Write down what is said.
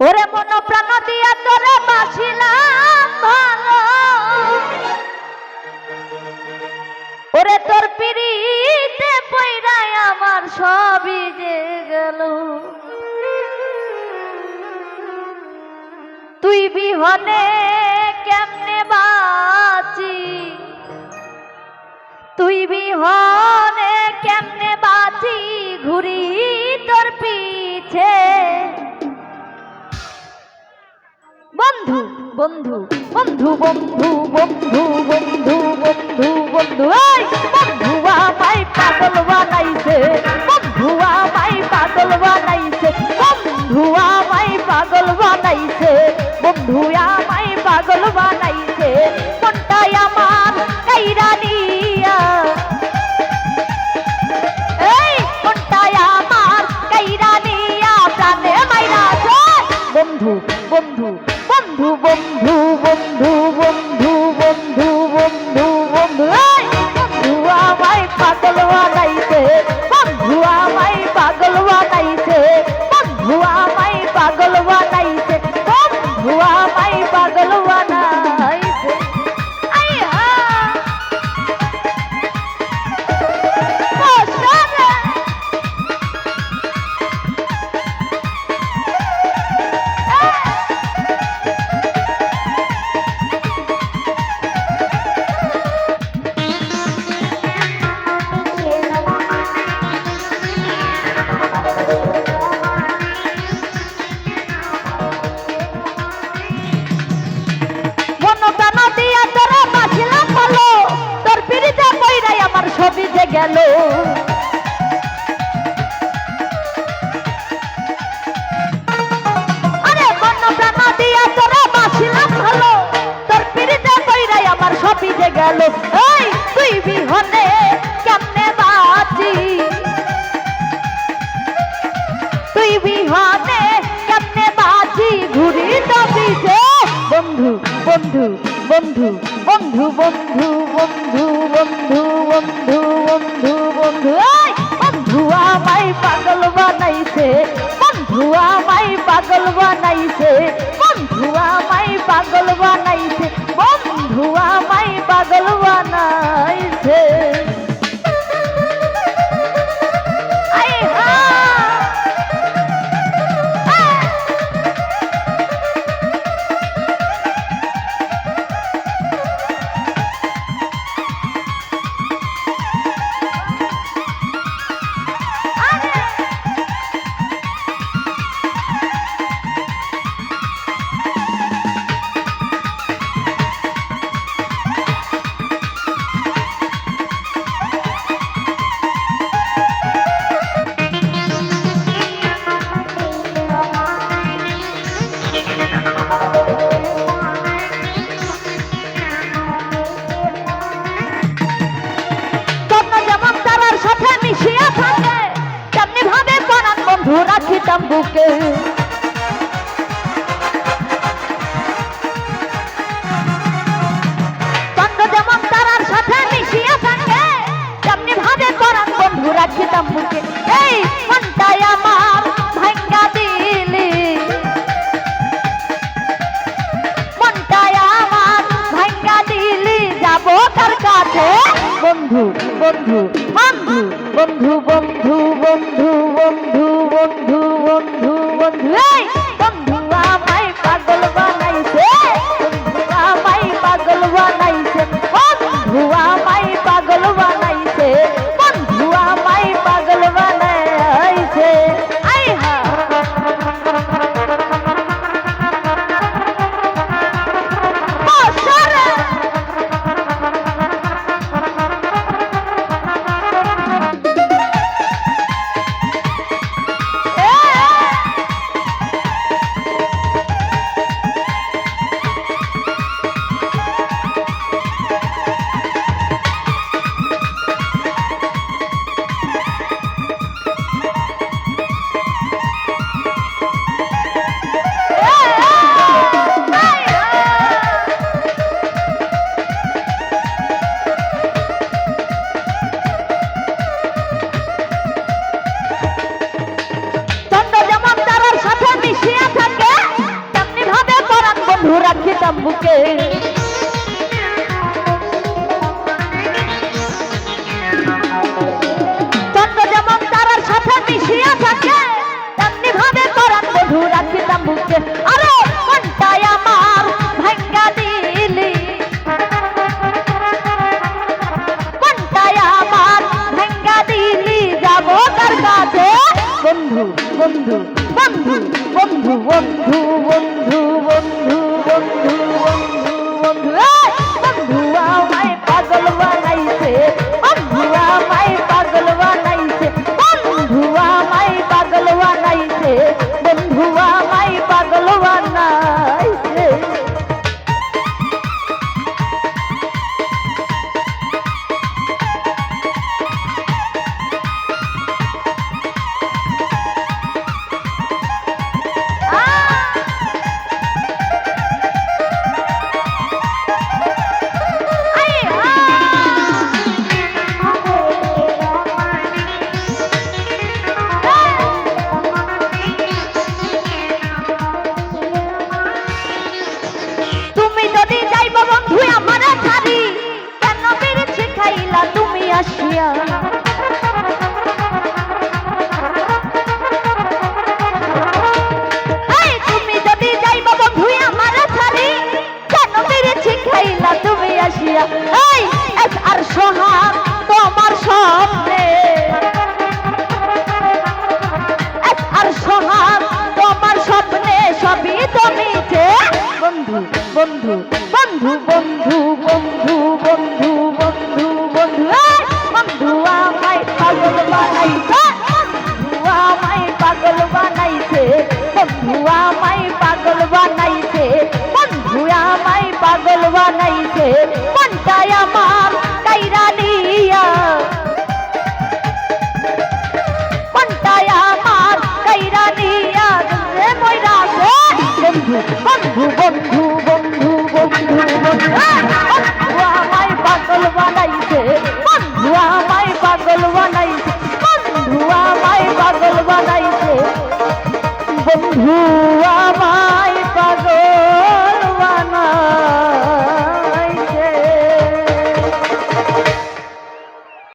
ওরে মন প্রাণ দিয়া তোরে বাসিলাম ভালো ওরে তোর পিড়িতে পইরাই আমার সবই যে গেল। তুই বিহনে কেমনে বাঁচি? তুই বিহনে কেমনে বাঁচি? ঘুরি তোর পিছে। বন্ধু বন্ধু বন্ধু বন্ধু বন্ধু বন্ধু বন্ধু বন্ধু আমায় পাগল গেল। বন্ধু বন্ধু বন্ধু বন্ধু বন্ধু বন্ধু বন্ধু বন্ধু। বন্ধু বন্ধু আমায় পাগল বানাইছে বন্ধু আমায় পাগল বানাইছে। বুকে। বন্ধু বন্ধু বন্ধু বন্ধু বন্ধু বন্ধু বন্ধু বন্ধু বন্ধু। বন্ধু দিলাম বুকে চন্দ্র যেমন তারার সাথে মিশিয়া থাকে, তেমনি ভাবে করার মধু রাখিলাম বুকে। আরে মনটাই আমার ভাঙ্গা দিলি। মনটাই আমার ভাঙ্গা দিলি। যাব তার কাছে? বন্ধু বন্ধু বন্ধু বন্ধু বন্ধু বন্ধু বন্ধু। বন্ধু বন্ধু বন্ধু বন্ধু আমায় পাগল বানাইছে 嗯